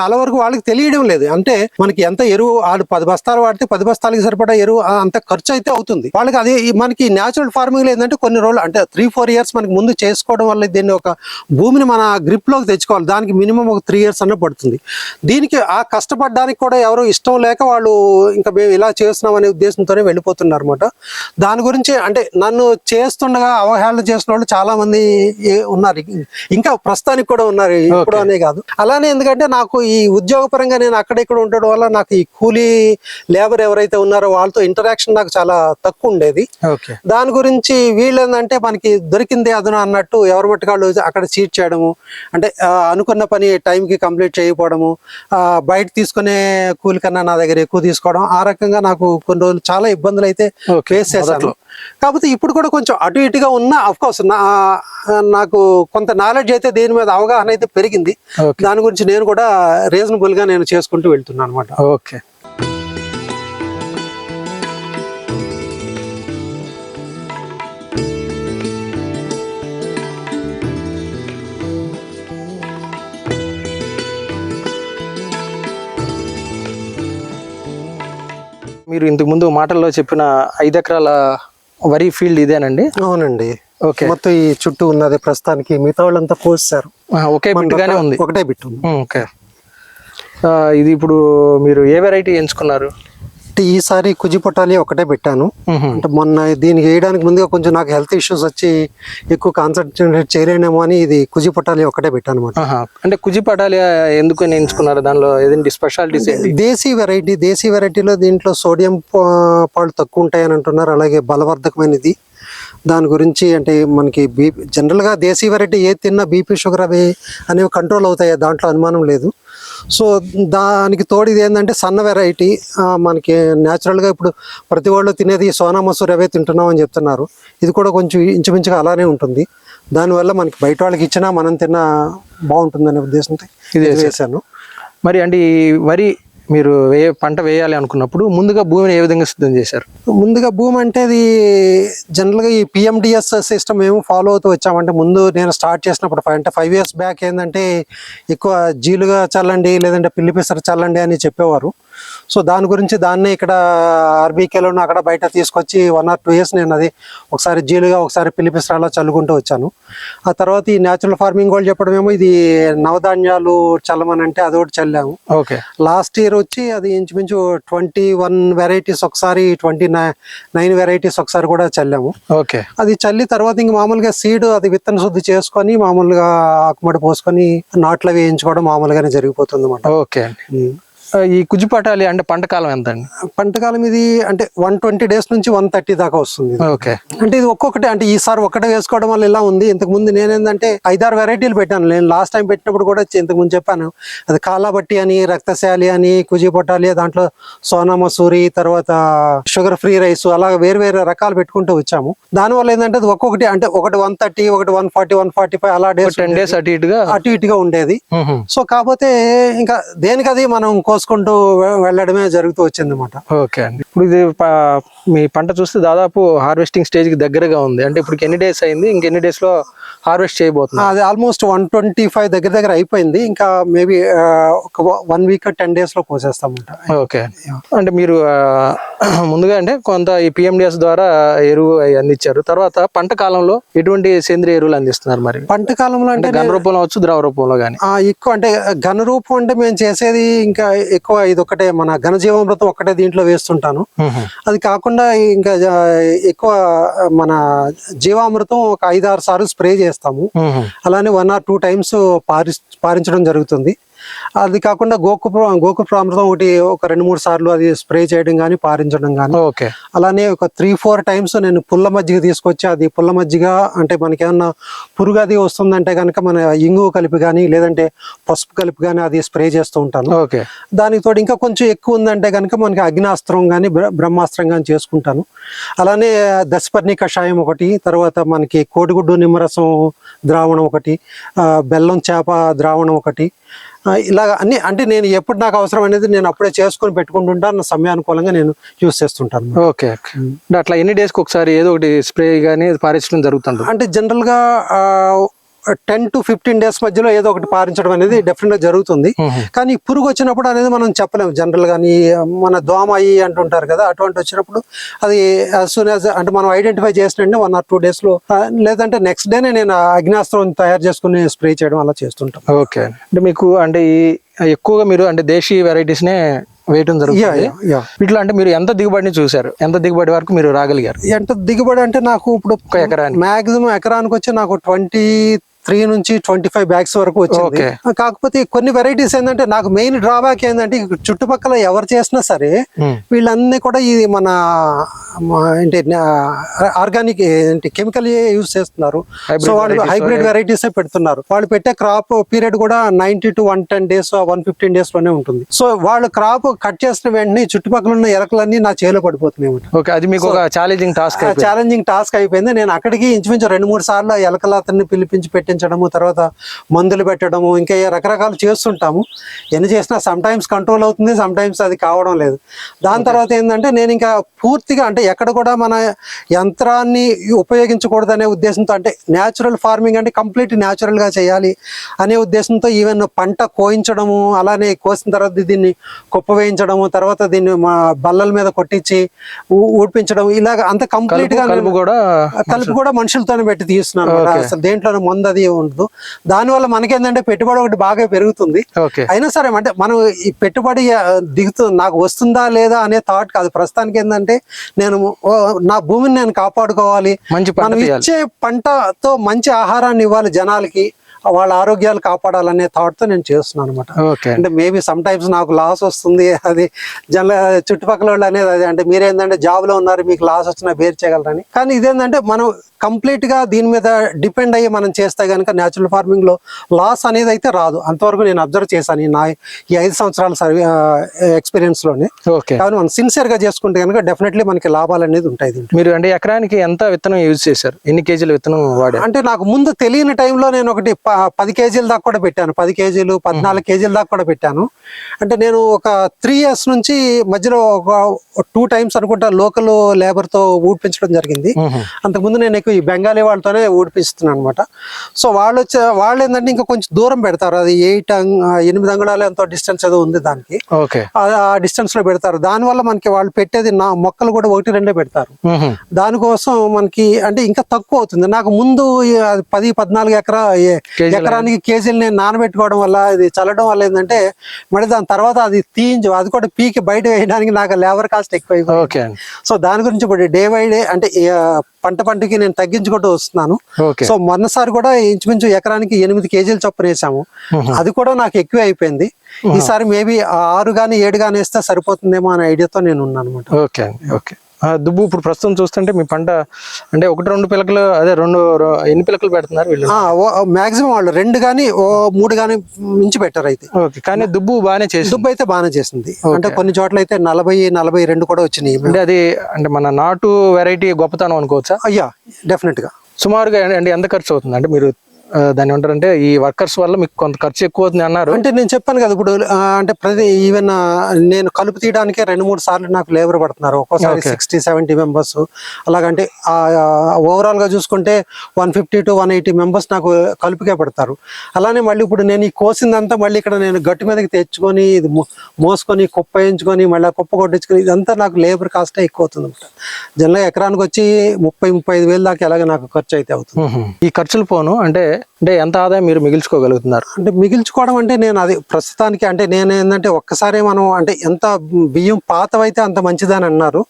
B: చాలా వరకు వాళ్ళకి తెలియడం లేదు. అంటే మనకి ఎంత ఎరువు వాళ్ళు పది బస్తాలు వాడితే పది బస్తాలకి సరిపడా ఎరువు అంత ఖర్చు అయితే అవుతుంది. వాళ్ళకి అది మనకి న్యాచురల్ ఫార్మింగ్ ఏంటంటే కొన్ని రోజులు అంటే త్రీ ఫోర్ ఇయర్స్ మనకి ముందు చేసుకోవడం వల్ల దీన్ని ఒక భూమిని మన గ్రిప్లోకి తెచ్చుకోవాలి. దానికి మినిమం ఒక త్రీ ఇయర్స్ అన్న పడుతుంది. దీనికి ఆ కష్టపడడానికి కూడా ఎవరు ఇష్టం లేక వాళ్ళు ఇంకా మేము ఇలా చేస్తున్నాం అనే ఉద్దేశంతోనే వెళ్ళిపోతున్నారు అనమాట దాని గురించి అంటే నన్ను చేస్తుండగా అవహేళన చేసిన వాళ్ళు చాలా మంది ఉన్నారు. ఇంకా ప్రస్తుతానికి కూడా ఉన్నారు. ఇప్పుడు అనే కాదు. అలానే ఎందుకంటే నాకు ఈ ఉద్యోగపరంగా నేను అక్కడ ఇక్కడ ఉండడం వల్ల నాకు ఈ కూలీ లేబర్ ఎవరైతే ఉన్నారో వాళ్ళతో ఇంటరాక్షన్ నాకు చాలా తక్కువ ఉండేది. దాని గురించి వీళ్ళు ఏంటంటే మనకి దొరికింది అదన అన్నట్టు ఎవరి మట్టుకాళ్ళు అక్కడ చీట్ చేయడము అంటే అనుకున్న పని టైంకి కంప్లీట్ చేయకపోవడము ఆ, బయట తీసుకునే కూలి కన్నా నా దగ్గర ఎక్కువ తీసుకోవడం ఆ రకంగా నాకు కొన్ని రోజులు చాలా ఇబ్బందులు అయితే ఫేస్ చేశాను. కాకపోతే ఇప్పుడు కూడా కొంచెం అటు ఇటుగా ఉన్నా అఫ్ కోర్స్ నా నాకు కొంత నాలెడ్జ్ అయితే దేని మీద అవగాహన అయితే పెరిగింది. దాని గురించి నేను కూడా రీజనబుల్గా నేను చేసుకుంటూ వెళ్తున్నాను అనమాట
A: ఓకే మీరు ఇంతకు ముందు మాటల్లో చెప్పిన ఐదు ఎకరాల వరి ఫీల్డ్ ఇదేనండి?
B: అవునండి.
A: ఓకే.
B: మొత్తం ఈ చుట్టూ ఉన్నది ప్రస్తుతానికి మిగతా వాళ్ళంతా కోసారు
A: ఒకే బిట్టుగానే ఉంది.
B: ఒకటే బిట్
A: ఓకే. ఇది ఇప్పుడు మీరు ఏ వెరైటీ ఎంచుకున్నారు?
B: అంటే ఈసారి కుజి పొటాలి ఒకటే పెట్టాను. అంటే మొన్న దీనికి వేయడానికి ముందుగా కొంచెం నాకు హెల్త్ ఇష్యూస్ వచ్చి ఎక్కువ కాన్సన్ట్రేట్ చేయలేనేమో అని ఇది కుజి పొటాలి ఒకటే పెట్టాను అనమాట.
A: అంటే కుజి పటాలి ఎందుకు ఎంచుకున్నారు? దానిలో ఏదండి స్పెషాలిటీస్
B: దేశీ వెరైటీ దేశీ వెరైటీలో దీంట్లో సోడియం పా- పాళ్ళు తక్కువ ఉంటాయని అంటున్నారు. అలాగే బలవర్ధకమైనది. దాని గురించి అంటే మనకి బీపీ జనరల్గా దేశీ వెరైటీ ఏది తిన్నా బీపీ షుగర్ అవి అనేవి కంట్రోల్ అవుతాయి? దాంట్లో అనుమానం లేదు. సో దానికి తోడు ఇది ఏంటంటే సన్న వెరైటీ మనకి న్యాచురల్గా ఇప్పుడు ప్రతి వాళ్ళు తినేది సోనా మసూర్ అవే తింటున్నాం అని చెప్తున్నారు. ఇది కూడా కొంచెం ఇంచుమించుగా అలానే ఉంటుంది. దానివల్ల మనకి బయట వాళ్ళకి ఇచ్చినా మనం తిన్నా బాగుంటుందనే ఉద్దేశంతో
A: ఇది
B: వేసాను
A: మరి అంటే వరి మీరు వేయ పంట వేయాలి అనుకున్నప్పుడు ముందుగా భూమిని ఏ విధంగా సిద్ధం చేశారు?
B: ముందుగా భూమి అంటే అది జనరల్గా ఈ పిఎండిఎస్ సిస్టమ్ మేము ఫాలో అవుతూ వచ్చామంటే ముందు నేను స్టార్ట్ చేసినప్పుడు అంటే ఫైవ్ ఇయర్స్ బ్యాక్ ఏంటంటే ఎక్కువ జీలుగా చల్లండి లేదంటే పిల్లిపిసర చల్లండి అని చెప్పేవారు. సో దాని గురించి దాన్నే ఇక్కడ ఆర్బీకేలోను అక్కడ బయట తీసుకొచ్చి వన్ ఆర్ టూ ఇయర్స్ నేను అది ఒకసారి జీలుగా ఒకసారి పిల్లి పిసర అలా చల్లుకుంటూ వచ్చాను. ఆ తర్వాత ఈ న్యాచురల్ ఫార్మింగ్ వాళ్ళు చెప్పడం ఏమో ఇది నవధాన్యాలు చల్లమని అంటే అదొకటి చల్లాము.
A: ఓకే.
B: లాస్ట్ ఇయర్ వచ్చి అది ఇంచుమించు ట్వంటీ వన్ వెరైటీస్ ఒకసారి ట్వంటీ నైన్ వెరైటీస్ ఒకసారి కూడా చల్లాము.
A: ఓకే.
B: అది చల్లి తర్వాత ఇంక మామూలుగా సీడ్ అది విత్తన శుద్ధి చేసుకొని మామూలుగా ఆకుమడి పోసుకొని నాట్లు వేయించుకోవడం మామూలుగానే జరిగిపోతుంది అనమాట
A: ఓకే ఈ కుజుపటాలి అంటే పంట కాలం ఎంత అండి
B: పంట కాలం ఇది అంటే వన్ ట్వంటీ డేస్ నుంచి వన్ థర్టీ దాకా వస్తుంది.
A: ఓకే.
B: అంటే ఇది ఒక్కొక్కటి అంటే ఈసారి ఒక్కటే వేసుకోవడం వల్ల ఇలా ఉంది. ఇంతకు ముందు నేనేందంటే ఐదారు వెరైటీలు పెట్టాను. నేను లాస్ట్ టైం పెట్టినప్పుడు కూడా ఇంతకు ముందు చెప్పాను. అది కాలాబట్టి అని రక్తశాలి అని కుజి పొట్టాలి దాంట్లో సోనా మసూరి తర్వాత షుగర్ ఫ్రీ రైస్ అలా వేరు వేరు రకాలు పెట్టుకుంటూ వచ్చాము. దానివల్ల ఏంటంటే అది ఒక్కొక్కటి అంటే ఒకటి వన్ థర్టీ ఒకటి one forty one forty five అలా డేస్
A: టెన్ డేస్ అటు ఇటుగా?
B: అటు ఇటుగా ఉండేది. సో కాకపోతే ఇంకా దేనికది మనం కోసుకుంటూ వె- వెళ్ళడమే జరుగుతూ వచ్చింది అనమాట
A: ఓకే అండి. ఇప్పుడు ఇది మీ పంట చూస్తే దాదాపు హార్వెస్టింగ్ స్టేజ్కి దగ్గరగా ఉంది. అంటే ఇప్పుడు ఎన్ని డేస్ అయింది ఇంకెన్ని డేస్లో హార్వెస్ట్ చేయబోతుంది
B: అది ఆల్మోస్ట్ వన్ ట్వంటీ ఫైవ్ దగ్గర దగ్గర అయిపోయింది. ఇంకా మేబీ ఒక వన్ వీక్ టెన్ డేస్లో కోసేస్తామంట.
A: ఓకే. అంటే మీరు ముందుగా అంటే కొంత ఈ పిఎండిఎస్ ద్వారా ఎరువు అందించారు తర్వాత పంట కాలంలో ఎటువంటి సేంద్రియ ఎరువులు అందిస్తున్నారు మరి?
B: పంట కాలంలో అంటే
A: ఘన రూపంలో అవచ్చు ద్రవ రూపంలో కానీ
B: ఎక్కువ అంటే ఘన రూపం అంటే మేము చేసేది ఇంకా ఎక్కువ ఇది ఒకటే మన ఘనజీవామృతం ఒక్కటే దీంట్లో వేస్తుంటాను. అది కాకుండా ఇంకా ఎక్కువ మన జీవామృతం ఒక ఐదారు సార్లు స్ప్రే చేస్తాము. అలానే వన్ ఆర్ టూ టైమ్స్ పారి పారించడం జరుగుతుంది. అది కాకుండా గోకు గోకు ప్రామృతం ఒకటి ఒక రెండు మూడు సార్లు అది స్ప్రే చేయడం కానీ పారించడం కానీ
A: ఓకే.
B: అలానే ఒక త్రీ ఫోర్ టైమ్స్ నేను పుల్ల మజ్జిగ తీసుకొచ్చి అది పుల్ల మజ్జిగ అంటే మనకి ఏమన్నా పురుగు అది వస్తుందంటే కనుక మన ఇంగు కలిపి కానీ లేదంటే పసుపు కలిపి కానీ అది స్ప్రే చేస్తూ ఉంటాను.
A: ఓకే.
B: దానికి తోడు ఇంకా కొంచెం ఎక్కువ ఉందంటే కనుక మనకి అగ్నాస్త్రం కానీ బ్రహ్మాస్త్రం కానీ చేసుకుంటాను. అలానే దశపర్ణి కషాయం ఒకటి తర్వాత మనకి కోడిగుడ్డు నిమ్మరసం ద్రావణం ఒకటి బెల్లం చేప ద్రావణం ఒకటి ఇలాగ అన్ని అంటే నేను ఎప్పుడు నాకు అవసరం అనేది నేను అప్పుడే చేసుకొని పెట్టుకుంటుంటాను నా సమయానుకూలంగా నేను యూస్ చేస్తుంటాను.
A: Okay okay. అంటే అట్లా ఎన్ని డేస్కి ఒకసారి ఏదో ఒకటి స్ప్రే కానీ పారించడం జరుగుతుంది?
B: అంటే జనరల్గా టెన్ టు ఫిఫ్టీన్ డేస్ మధ్యలో ఏదో ఒకటి పారించడం అనేది డెఫినెట్గా జరుగుతుంది కానీ పురుగు వచ్చినప్పుడు అనేది మనం చెప్పలేము. జనరల్గా మన దోమ అయ్యి అంటుంటారు కదా అటువంటి వచ్చినప్పుడు అది soon as అంటే మనం ఐడెంటిఫై చేసిన వన్ ఆర్ టూ డేస్లో లేదంటే నెక్స్ట్ డేనే నేను అగ్నాస్త్రం తయారు చేసుకుని స్ప్రే చేయడం అలా చేస్తుంటాం.
A: ఓకే. అంటే మీకు అంటే ఈ ఎక్కువగా మీరు అంటే దేశీ వెరైటీస్ నే వేయటం జరుగుతుంది. ఇట్లా అంటే మీరు ఎంత దిగుబడిని చూసారు ఎంత దిగుబడి వరకు మీరు రాగలిగారు?
B: ఎంత దిగుబడి అంటే నాకు ఇప్పుడు
A: ఒక ఎకరానికి.
B: మాక్సిమం ఎకరానికి వచ్చి నాకు ట్వంటీ త్రీ నుంచి ట్వంటీ ఫైవ్ బ్యాగ్స్ వరకు వచ్చింది. కాకపోతే కొన్ని వెరైటీస్ ఏంటంటే నాకు మెయిన్ డ్రాబ్యాక్ ఏంటంటే చుట్టుపక్కల ఎవరు చేసినా సరే. వీళ్ళన్నీ కూడా ఇది మన ఏంటి ఆర్గానిక్ ఏంటి కెమికల్ యూస్ చేస్తున్నారు. సో వాళ్ళు హైబ్రిడ్ వెరైటీస్ పెడుతున్నారు. వాళ్ళు పెట్టే క్రాప్ పీరియడ్ కూడా ninety to one ten days one fifteen డేస్లోనే ఉంటుంది. సో వాళ్ళు క్రాప్ కట్ చేసిన వెంటనే చుట్టుపక్కల ఉన్న ఎలకలన్నీ నా చేలో పడిపోతున్నాయి
A: అది మీకు ఒక ఛాలెంజింగ్ టాస్క్
B: ఛాలెంజింగ్ టాస్క్ అయిపోయింది. నేను అక్కడికి ఇంచుమించు రెండు మూడు సార్లు ఎలకల అతన్ని పిలిపించి పెట్టించడము తర్వాత మందులు పెట్టడము ఇంకా రకరకాలు చేస్తుంటాము. ఎన్ని చేసినా సమ్ టైమ్స్ కంట్రోల్ అవుతుంది సమ్ టైమ్స్ అది కావడం లేదు. దాని తర్వాత ఏంటంటే నేను ఇంకా పూర్తిగా అంటే ఎక్కడ కూడా మన యంత్రాన్ని ఉపయోగించకూడదు అనే ఉద్దేశంతో అంటే న్యాచురల్ ఫార్మింగ్ అంటే కంప్లీట్ న్యాచురల్గా చేయాలి అనే ఉద్దేశంతో ఈవెన్ పంట కోయించడము అలానే కోసిన తర్వాత దీన్ని కుప్ప వేయించడము తర్వాత దీన్ని మా బల్లల మీద కొట్టించి ఊడ్పించడం ఇలాగ అంత కంప్లీట్గా
A: కలుపు కూడా
B: కలిపి కూడా మనుషులతోనే పెట్టి తీస్తున్నాను. అసలు దేంట్లోనే మందు అది ఉండదు. దానివల్ల మనకేంటంటే పెట్టుబడి ఒకటి బాగా పెరుగుతుంది. అయినా సరే అంటే మనం ఈ పెట్టుబడి దిగుతుంది నాకు వస్తుందా లేదా అనే థాట్ కాదు. ప్రస్తుతానికి ఏంటంటే నేను నా భూమిని నేను కాపాడుకోవాలి.
A: మంచి పంట
B: మనం ఇచ్చే పంటతో మంచి ఆహారాన్ని ఇవ్వాలి జనాలకి వాళ్ళ ఆరోగ్యాలు కాపాడాలనే థాట్తో నేను చేస్తున్నాను అనమాట అంటే మేబీ సమ్ టైమ్స్ నాకు లాస్ వస్తుంది. అది జన చుట్టుపక్కల వాళ్ళు అనేది అది. అంటే మీరేంటంటే జాబ్లో ఉన్నారు మీకు లాస్ వచ్చినా బేర్ చేయగలరని. కానీ ఇదేంటంటే మనం కంప్లీట్గా దీని మీద డిపెండ్ అయ్యి మనం చేస్తే కనుక న్యాచురల్ ఫార్మింగ్లో లాస్ అనేది అయితే రాదు. అంతవరకు నేను అబ్జర్వ్ చేశాను ఈ నా ఈ ఐదు సంవత్సరాల సర్వీ ఎక్స్పీరియన్స్లోనే.
A: ఓకే.
B: కానీ మనం సిన్సియర్గా చేసుకుంటే కనుక డెఫినెట్లీ మనకి లాభాలు అనేది ఉంటాయి
A: మీరు అంటే ఎకరానికి ఎంత విత్తనం యూజ్ చేశారు? ఎన్ని కేజీల విత్తనం వాడారు?
B: అంటే నాకు ముందు తెలియని టైంలో నేను ఒకటి పది కేజీల దాకా కూడా పెట్టాను. పది కేజీలు పద్నాలుగు కేజీల దాకా కూడా పెట్టాను. అంటే నేను ఒక త్రీ ఇయర్స్ నుంచి మధ్యలో ఒక టూ టైమ్స్ అనుకుంటా లోకల్ లేబర్తో ఊడిపించడం జరిగింది. అంతకుముందు నేను ఎక్కువ ఈ బెంగాలీ వాళ్ళతోనే ఊడిపిస్తున్నాను అనమాట సో వాళ్ళు వచ్చే వాళ్ళు ఏంటంటే ఇంకా కొంచెం దూరం పెడతారు. అది ఎయిట్ ఎనిమిది అంగుళాలు ఎంతో డిస్టెన్స్ ఏదో ఉంది దానికి.
A: ఓకే.
B: ఆ- డిస్టెన్స్లో పెడతారు. దానివల్ల మనకి వాళ్ళు పెట్టేది నా మొక్కలు కూడా ఒకటి రెండే పెడతారు. దానికోసం మనకి అంటే ఇంకా తక్కువ అవుతుంది. నాకు ముందు పది పద్నాలుగు ఎకరా ఎకరానికి కేజీలు నేను నానబెట్టుకోవడం వల్ల ఇది చల్లడం వల్ల ఏంటంటే మళ్ళీ దాని తర్వాత అది తీయించు అది కూడా పీకి బయట వేయడానికి నాకు లేబర్ కాస్ట్ ఎక్కువ సో దాని గురించి ఇప్పుడు డే బై డే అంటే పంట పంటకి నేను తగ్గించుకుంటూ వస్తున్నాను. సో మొన్నసారి కూడా ఇంచుమించు ఎకరానికి ఎనిమిది కేజీలు చొప్పున వేసాము. అది కూడా నాకు ఎక్కువ అయిపోయింది. ఈసారి మేబీ ఆరు గాని ఏడు గాని వేస్తే సరిపోతుందేమో అనే ఐడియాతో నేను ఉన్నాను అనమాట
A: ఓకే అండి ఓకే. దుబ్బు ఇప్పుడు ప్రస్తుతం చూస్తుంటే మీ పంట అంటే ఒకటి రెండు పిలకలు అదే రెండు ఎన్ని పిలకలు పెడుతున్నారు వీళ్ళు?
B: మాక్సిమం వాళ్ళు రెండు గాని ఓ మూడు గాని మించి పెట్టారు అయితే.
A: ఓకే కానీ దుబ్బు బాగానే చేసి
B: దుబ్బు అయితే బాగానే చేసింది. అంటే కొన్ని చోట్ల అయితే నలభై నలభై రెండు కూడా వచ్చినాయి.
A: అంటే అది అంటే మన నాటు వెరైటీ గొప్పతనం అనుకోవచ్చా?
B: అయ్యా డెఫినెట్గా.
A: సుమారుగా అంటే ఎంత ఖర్చు అవుతుంది? అంటే మీరు దాన్ని ఏమంటారంటే ఈ వర్కర్స్ వల్ల మీకు కొంత ఖర్చు ఎక్కువ అవుతుంది అన్నారు.
B: అంటే నేను చెప్పాను కదా ఇప్పుడు అంటే ప్రతి ఈవెన్ నేను కలుపు తీయడానికే రెండు మూడు సార్లు నాకు లేబర్ పడుతున్నారు. ఒక్కోసారి సిక్స్టీ సెవెంటీ మెంబర్స్. అలాగంటే ఓవరాల్గా చూసుకుంటే one fifty to one eighty members నాకు కలుపుకే పడతారు. అలానే మళ్ళీ ఇప్పుడు నేను ఈ కోసిందంతా మళ్ళీ ఇక్కడ నేను గట్టు మీదకి తెచ్చుకొని ఇది మోసుకొని కుప్ప వేయించుకొని మళ్ళీ కుప్ప కొట్టించుకొని ఇదంతా నాకు లేబర్ కాస్ట్ ఎక్కువ అవుతుంది అనమాట జనరల్గా ఎకరానికి వచ్చి ముప్పై ముప్పై ఐదు వేలు దాకా ఎలాగ నాకు ఖర్చు అయితే అవుతుంది.
A: ఈ ఖర్చులు పోను అంటే అంటే ఎంత ఆదాయం మీరు మిగిల్చుకోగలుగుతున్నారు?
B: అంటే మిగిల్చుకోవడం అంటే నేను అది ప్రస్తుతానికి అంటే నేను ఏంటంటే ఒక్కసారి మనం అంటే ఎంత బియ్యం పాతవైతే అంత మంచిదని అన్నారు.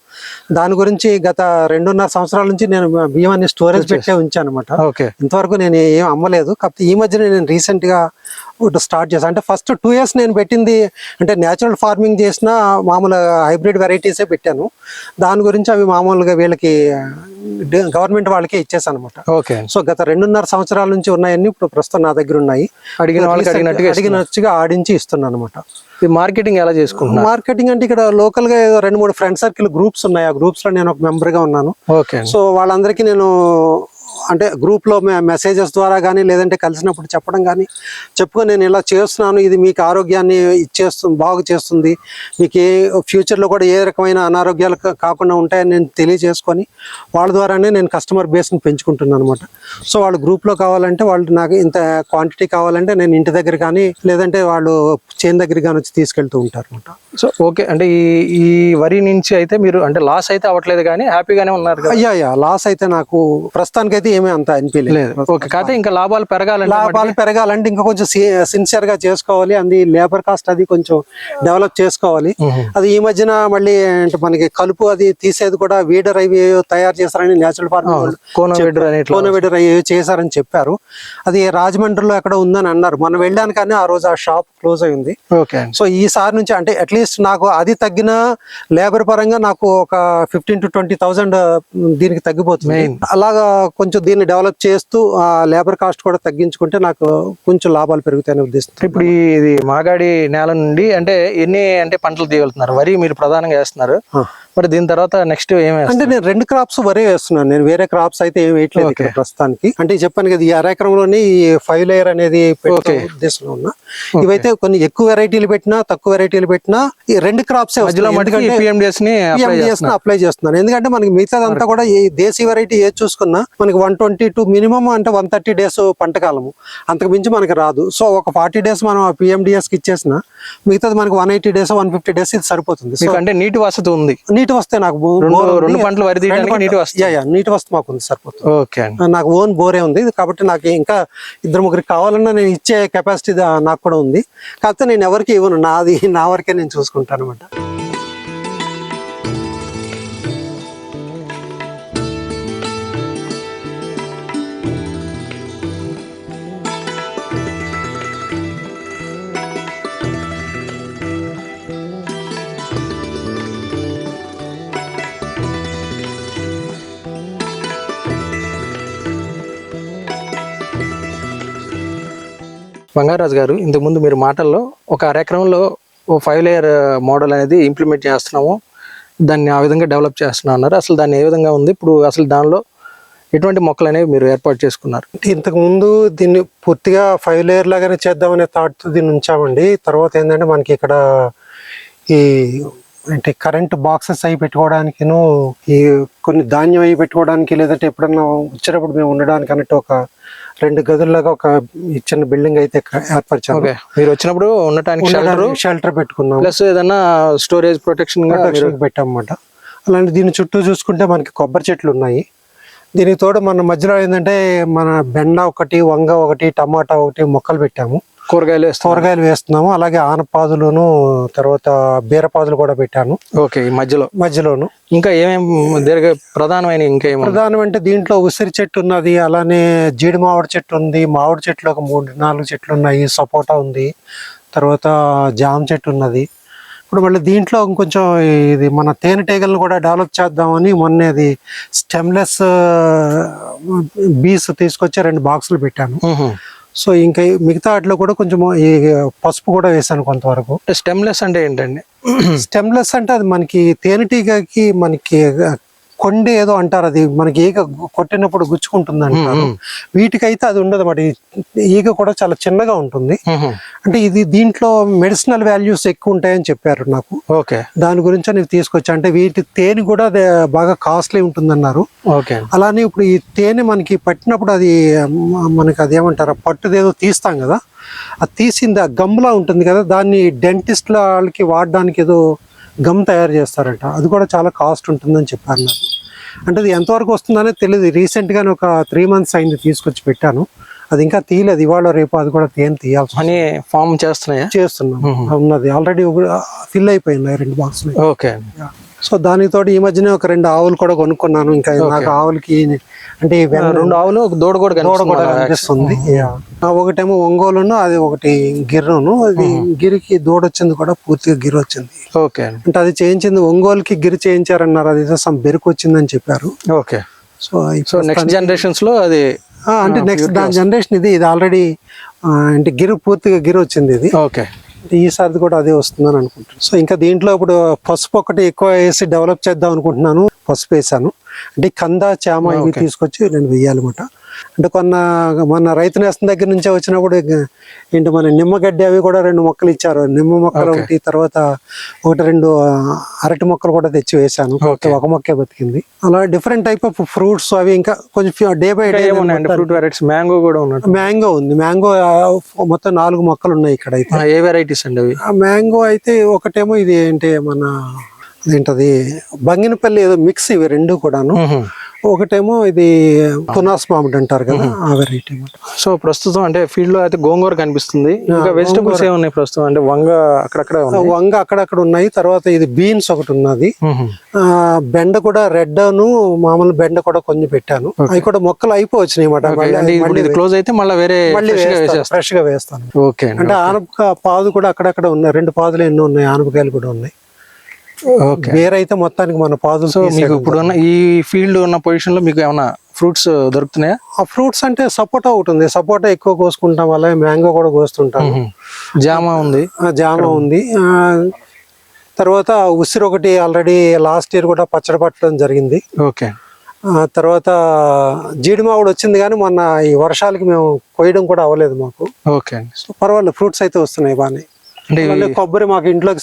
B: దాని గురించి గత రెండున్నర సంవత్సరాల నుంచి నేను బియ్యాన్ని స్టోరేజ్ పెట్టే ఉంచాను అనమాట
A: ఓకే
B: ఇంతవరకు నేను ఏం అమ్మలేదు. కాకపోతే ఈ మధ్యన నేను రీసెంట్గా ఒకటి స్టార్ట్ చేశాను అంటే ఫస్ట్ టూ ఇయర్స్ నేను పెట్టింది అంటే న్యాచురల్ ఫార్మింగ్ చేసిన మామూలు హైబ్రిడ్ వెరైటీసే పెట్టాను. దాని గురించి అవి మామూలుగా వీళ్ళకి గవర్నమెంట్ వాళ్ళకే ఇచ్చేసాను అనమాట
A: ఓకే.
B: సో గత రెండున్నర సంవత్సరాల నుంచి ఉన్నాయన్నీ ఇప్పుడు ప్రస్తుతం నా దగ్గర ఉన్నాయి.
A: అడిగిన వాళ్ళకి అడిగినట్టుగా
B: అడిగినట్టుగా ఆడించి ఇస్తున్నాను అనమాట
A: మార్కెటింగ్ ఎలా చేసుకుంటున్నారు?
B: మార్కెటింగ్ అంటే ఇక్కడ లోకల్గా ఏదో రెండు మూడు ఫ్రెండ్ సర్కిల్ గ్రూప్స్ ఉన్నాయి. ఆ గ్రూప్స్లో నేను ఒక మెంబర్గా ఉన్నాను.
A: ఓకే.
B: సో వాళ్ళందరికీ నేను అంటే గ్రూప్లో మెసేజెస్ ద్వారా కానీ లేదంటే కలిసినప్పుడు చెప్పడం కానీ చెప్పుకొని నేను ఇలా చేస్తున్నాను ఇది మీకు ఆరోగ్యాన్ని ఇచ్చేస్తుంది బాగు చేస్తుంది మీకు ఏ ఫ్యూచర్లో కూడా ఏ రకమైన అనారోగ్యాలు కాకుండా ఉంటాయని నేను తెలియజేసుకొని వాళ్ళ ద్వారానే నేను కస్టమర్ బేస్ని పెంచుకుంటున్నాను అనమాట సో వాళ్ళు గ్రూప్లో కావాలంటే వాళ్ళు నాకు ఇంత క్వాంటిటీ కావాలంటే నేను ఇంటి దగ్గర కానీ లేదంటే వాళ్ళు చేను దగ్గర కానీ వచ్చి తీసుకెళ్తూ ఉంటారు అనమాట
A: సో ఓకే. అంటే ఈ ఈ వరి నుంచి అయితే మీరు అంటే లాస్ అయితే అవ్వట్లేదు కానీ హ్యాపీగానే ఉన్నారు
B: అయ్యా అయ్యా. లాస్ అయితే నాకు ప్రస్తుతానికి అయితే ఏమీ అంత అనిపించలేదు.
A: ఓకే. కాకపోతే ఇంకా లాభాలు పెరగాలంటే
B: లాభాలు పెరగాలంటే ఇంకా కొంచెం సిన్సియర్గా చేసుకోవాలి. అది లేబర్ కాస్ట్ అది కొంచెం డెవలప్ చేసుకోవాలి. అది ఈ మధ్యన మళ్ళీ మనకి కలుపు అది తీసేది కూడా వీడర్ అవి తయారు చేస్తారని నేచురల్ ఫార్మింగ్
A: కోన
B: వీడర్ అవి చేశారని చెప్పారు. అది రాజమండ్రిలో ఎక్కడ ఉందని అన్నారు. మనం వెళ్ళాను కానీ ఆ రోజు ఆ షాప్ క్లోజ్ అయి ఉంది.
A: ఓకే. అండి
B: సో ఈసారి నుంచి అంటే అట్లీస్ట్ నాకు అది తగ్గిన లేబర్ పరంగా నాకు ఒక ఫిఫ్టీన్ టు ట్వంటీ థౌసండ్ దీనికి తగ్గిపోతుంది. అలాగా కొంచెం దీన్ని డెవలప్ చేస్తూ ఆ లేబర్ కాస్ట్ కూడా తగ్గించుకుంటే నాకు కొంచెం లాభాలు పెరుగుతాయనే ఉద్దేశం
A: ఇప్పుడు ఇది మాగాడి నేల నుండి అంటే ఎన్ని అంటే పంటలు తీయగలుగుతున్నారు? వరి మీరు ప్రధానంగా వేస్తున్నారు. మరి దీని తర్వాత నెక్స్ట్ ఏం వేస్తారు?
B: అంటే నేను రెండు క్రాప్స్ వరే వేస్తున్నాను. నేను వేరే క్రాప్స్ అయితే ఏం వేయట్లేదు ఇక్కడ ప్రస్తుతానికి. అంటే చెప్పాను కదా ఈ అరెకరంలోని ఈ ఫైవ్ లేయర్ అనేది ఉద్దేశంలో ఉన్నా. ఇవైతే కొన్ని ఎక్కువ వెరైటీలు పెట్టినా తక్కువ వెరైటీలు పెట్టినా ఈ రెండు క్రాప్స్ అప్లై చేస్తున్నాను ఎందుకంటే మనకి మిగతాదంతా కూడా ఈ దేశీ వెరైటీ ఏది చూసుకున్నా మనకి వన్ ట్వంటీ టు మినిమం అంటే వన్ థర్టీ డేస్ పంట కాలము. అంతకు మించి మనకి రాదు. సో ఒక ఫార్టీ డేస్ మనం పిఎండిఎస్కి ఇచ్చేసిన మిగతాది మనకి one eighty days one fifty days ఇది సరిపోతుంది.
A: అంటే నీటి వసతి ఉంది.
B: నీటి వస్తే నాకు
A: రెండు- పంటలు వరి తీయడానికి నీటి వసతి.
B: యా, యా, నీటి వస్తే మాకు ఉంది సరిపోతుంది.
A: ఓకే
B: నాకు ఓన్ బోరే ఉంది. కాబట్టి నాకు ఇంకా ఇద్దరు ముగ్గురికి కావాలన్నా నేను ఇచ్చే కెపాసిటీ నాకు కూడా ఉంది. కాకపోతే నేను ఎవరికి ఇవ్వను. నాది నా వరకే నేను చూసుకుంటాను అనమాట
A: బంగారాజు గారు ఇంతకుముందు మీరు మాటల్లో ఒక అరెకరంలో ఓ ఫైవ్ లేయర్ మోడల్ అనేది ఇంప్లిమెంట్ చేస్తున్నాము. దాన్ని ఆ విధంగా డెవలప్ చేస్తున్నాం అన్నారు. అసలు దాన్ని ఏ విధంగా ఉంది? ఇప్పుడు అసలు దానిలో ఎటువంటి మొక్కలు అనేవి మీరు ఏర్పాటు చేసుకున్నారు?
B: అంటే దీన్ని పూర్తిగా ఫైవ్ లేయర్ లాగానే చేద్దామనే థాట్తో దీన్ని ఉంచామండి. తర్వాత ఏంటంటే మనకి ఇక్కడ ఈ అంటే కరెంట్ బాక్సెస్ అవి పెట్టుకోవడానికిను ఈ కొన్ని ధాన్యం అవి పెట్టుకోవడానికి లేదంటే ఎప్పుడన్నా వచ్చినప్పుడు మేము ఉండడానికి అన్నట్టు ఒక రెండు గదుల్లాగా ఒక చిన్న బిల్డింగ్ అయితే ఏర్పరిచాము
A: మీరు వచ్చినప్పుడు ఉండటానికి షెల్టర్
B: షెల్టర్ పెట్టుకున్నాం.
A: ప్లస్ ఏదన్నా స్టోరేజ్ ప్రొటెక్షన్
B: పెట్టామన్నమాట. అలాంటి దీని చుట్టూ చూసుకుంటే మనకి కొబ్బరి చెట్లు ఉన్నాయి. దీనికి తోడు మన మధ్యలో ఏంటంటే మన బెండ ఒకటి వంగ ఒకటి టమాటా ఒకటి మొక్కలు పెట్టాము.
A: కూరగాయలు
B: కూరగాయలు వేస్తున్నాము. అలాగే ఆనపాదులను తర్వాత బీరపాదులు కూడా పెట్టాను.
A: ఓకే ఈ మధ్యలో.
B: మధ్యలోను.
A: ఇంకా ఏమేమి దీర్ఘ ప్రధానమైన ఇంకా ఏమి
B: ప్రధానం అంటే దీంట్లో ఉసిరి చెట్టు ఉన్నది అలానే జీడి మామిడి చెట్టు ఉంది. మామిడి చెట్లు ఒక మూడు నాలుగు చెట్లు ఉన్నాయి. సపోటా ఉంది. తర్వాత జామ చెట్టు ఉన్నది. ఇప్పుడు మళ్ళీ దీంట్లో ఇంకొంచెం ఇది మన తేనెటీగలను కూడా డెవలప్ చేద్దామని మొన్న ఇది స్టెమ్లెస్ బీస్ తీసుకొచ్చి రెండు బాక్సులు పెట్టాను. సో ఇంకా మిగతా వాటిలో కూడా కొంచెం ఈ పసుపు కూడా వేసాను కొంతవరకు.
A: స్టెమ్లెస్ అంటే ఏంటండి?
B: స్టెమ్లెస్ అంటే అది మనకి తేనెటీగకి మనకి కొండ ఏదో అంటారు అది. మనకి ఈగ కొట్టినప్పుడు గుచ్చుకుంటుంది అంటారు వీటికైతే అది ఉండదు ఈ ఈగ కూడా చాలా చిన్నగా ఉంటుంది. అంటే ఇది దీంట్లో మెడిసినల్ వాల్యూస్ ఎక్కువ ఉంటాయని చెప్పారు నాకు.
A: ఓకే.
B: దాని గురించి నేను తీసుకొచ్చా. అంటే వీటి తేనె కూడా అదే బాగా కాస్ట్లీ ఉంటుందన్నారు.
A: ఓకే.
B: అలానే ఇప్పుడు ఈ తేనె మనకి పట్టినప్పుడు అది మనకి అదేమంటారు పట్టుదేదో తీస్తాం కదా. అది తీసింది ఆ గమ్లా ఉంటుంది కదా. దాన్ని డెంటిస్ట్ల వాళ్ళకి వాడడానికి ఏదో గమ్ తయారు చేస్తారంట. అది కూడా చాలా కాస్ట్ ఉంటుందని చెప్పారు నాకు. అంటే అది ఎంతవరకు వస్తుందనే తెలియదు రీసెంట్గానే ఒక త్రీ మంత్స్ అయింది తీసుకొచ్చి పెట్టాను. అది ఇంకా తీయలేదు. ఇవాళ రేపు అది కూడా తేనె తీయాల్సి
A: అని ఫామ్ చేస్తున్నాయా?
B: చేస్తున్నాం. ఉన్నది. ఆల్రెడీ ఫిల్ అయిపోయింది రెండు బాక్సులు
A: ఓకే.
B: సో దానికి తోడు ఈ మధ్యనే ఒక రెండు ఆవులు కూడా కొనుక్కున్నాను. ఇంకా నాకు ఆవులకి అంటే
A: రెండు ఆవులు ఒక దూడ కూడా
B: దూడ కూడా
A: కనిపిస్తుంది
B: ఒకటేమో ఒంగోలును అది ఒకటి గిర్రును. అది గిరికి దూడ వచ్చింది కూడా పూర్తిగా గిరి వచ్చింది.
A: ఓకే.
B: అంటే అది చేయించింది ఒంగోలుకి గిరి చేయించారన్నారు. అది సమ్ బెరుకు వచ్చిందని చెప్పారు.
A: ఓకే.
B: సో
A: సో నెక్స్ట్ జనరేషన్స్లో అది
B: అంటే నెక్స్ట్ దాని జనరేషన్ ఇది ఇది ఆల్రెడీ అంటే గిరి పూర్తిగా గిరి వచ్చింది ఇది.
A: ఓకే.
B: ఈసారి కూడా అదే వస్తుందని అనుకుంటున్నాను. సో ఇంకా దీంట్లో ఇప్పుడు పసుపు ఒకటి ఎక్కువ వేసి డెవలప్ చేద్దాం అనుకుంటున్నాను. పసుపు వేసాను. అంటే కంద చామ ఇవి తీసుకొచ్చి నేను వెయ్యాలి అనమాట అంటే కొన్న మన రైతు నేస్తం దగ్గర నుంచే వచ్చినప్పుడు ఏంటి మన నిమ్మగడ్డి అవి కూడా రెండు మొక్కలు ఇచ్చారు. నిమ్మ మొక్కలు ఒకటి తర్వాత ఒకటి రెండు అరటి మొక్కలు కూడా తెచ్చి వేశాను. ఒక మొక్కే బతికింది. అలా డిఫరెంట్ టైప్ ఆఫ్ ఫ్రూట్స్ అవి ఇంకా కొంచెం day by day
A: fruit varieties. Mango కూడా ఉన్నట్టు.
B: మ్యాంగో ఉంది. మ్యాంగో మొత్తం నాలుగు మొక్కలు ఉన్నాయి ఇక్కడ అయితే
A: ఏ వెరైటీస్ అండి అవి?
B: ఆ మ్యాంగో అయితే ఒకటేమో ఇది ఏంటి మన అదేంటది? బంగినపల్లి ఏదో మిక్స్ ఇవి రెండు కూడాను. ఒకటేమో ఇది పునాస్ మామిడి అంటారు కదా ఆ వెరైటీ
A: సో ప్రస్తుతం అంటే ఫీల్డ్లో అయితే గోంగూర కనిపిస్తుంది. ఇంకా వెజిటబుల్స్ ఏమున్నాయి ప్రస్తుతం? అంటే వంగ అక్కడక్కడ
B: వంగ అక్కడక్కడ ఉన్నాయి. తర్వాత ఇది బీన్స్ ఒకటి ఉన్నది. ఆ బెండ కూడా రెడ్ అను మామూలు బెండ కూడా కొన్ని పెట్టాను. అవి కూడా మొక్కలు అయిపోవచ్చినాయి అన్నమాట.
A: అంటే ఇప్పుడు ఇది క్లోజ్ అయితే మళ్ళీ వేరే ఫ్రెష్గా
B: వేస్తాను
A: ఓకే
B: అంటే ఆనపక పాదు కూడా అక్కడక్కడ ఉన్నాయి. రెండు పాదులు ఎన్నో ఉన్నాయి ఆనపకాయలు కూడా ఉన్నాయి. వేరైతే అయితే మొత్తానికి మన పాదులు
A: సో మీకు ఇప్పుడు ఉన్న ఈ ఫీల్డ్ ఉన్న పొజిషన్లో మీకు ఏమైనా ఫ్రూట్స్ దొరుకుతున్నాయా?
B: ఆ ఫ్రూట్స్ అంటే సపోటా ఒకటి ఉంది. సపోటా ఎక్కువ కోసుకుంటాం అలాగే మ్యాంగో కూడా కోస్తుంటాం
A: జామ ఉంది.
B: జామ ఉంది. తర్వాత ఉసిరి ఒకటి ఆల్రెడీ లాస్ట్ ఇయర్ కూడా పచ్చడి పట్టడం జరిగింది.
A: ఓకే
B: ఆ తర్వాత జీడి మామిడి వచ్చింది కానీ మొన్న ఈ వర్షాలకి మేము కొయ్యడం కూడా అవ్వలేదు మాకు.
A: ఓకే
B: పర్వాలేదు ఫ్రూట్స్ అయితే వస్తున్నాయి బాగానే.
A: అంటే
B: కొబ్బరి మాకు ఇంట్లోకి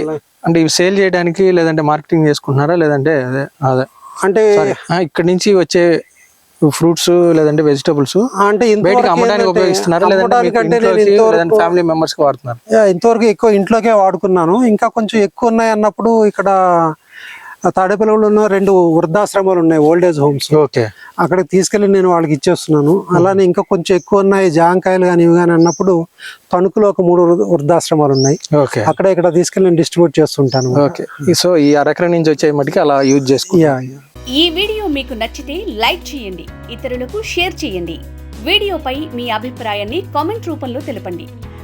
B: అలా.
A: అంటే ఇవి సేల్ చేయడానికి లేదంటే మార్కెటింగ్ చేసుకుంటున్నారా లేదంటే అదే అదే.
B: అంటే
A: ఇక్కడ నుంచి వచ్చే ఫ్రూట్స్ లేదంటే వెజిటబుల్స్
B: అంటే
A: బయటకి అమ్మడానికి ఉపయోగిస్తున్నారా లేదంటే ఫ్యామిలీ మెంబర్స్కి వాడుతున్నారు?
B: ఇంతవరకు ఎక్కువ ఇంట్లోకే వాడుకున్నాను. ఇంకా కొంచెం ఎక్కువ ఉన్నాయి అన్నప్పుడు ఇక్కడ తాడేపల్లిలో ఉన్న రెండు వృద్ధాశ్రమాలు ఉన్నాయి ఓల్డ్ ఏజ్ హోమ్స్.
A: ఓకే.
B: అక్కడికి తీసుకెళ్ళి నేను వాళ్ళకి ఇచ్చేస్తున్నాను. అలానే ఇంకా కొంచెం ఎక్కువ ఉన్నాయి జాంకాయలు కానీ ఇవి కానీ అన్నప్పుడు తణుకులో ఒక మూడు వృద్ధ- వృద్ధాశ్రమాలు ఉన్నాయి.
A: ఓకే.
B: అక్కడ ఇక్కడ తీసుకెళ్ళి నేను డిస్ట్రిబ్యూట్ చేస్తుంటాను.
A: ఓకే. సో ఈ అరెకరం నుంచి వచ్చే మటుకి అలా యూజ్ చేసుకో.
B: Yeah yeah.
C: ఈ వీడియో మీకు నచ్చితే లైక్ చేయండి ఇతరులకు షేర్ చేయండి. వీడియోపై మీ అభిప్రాయాన్ని కామెంట్ రూపంలో తెలపండి.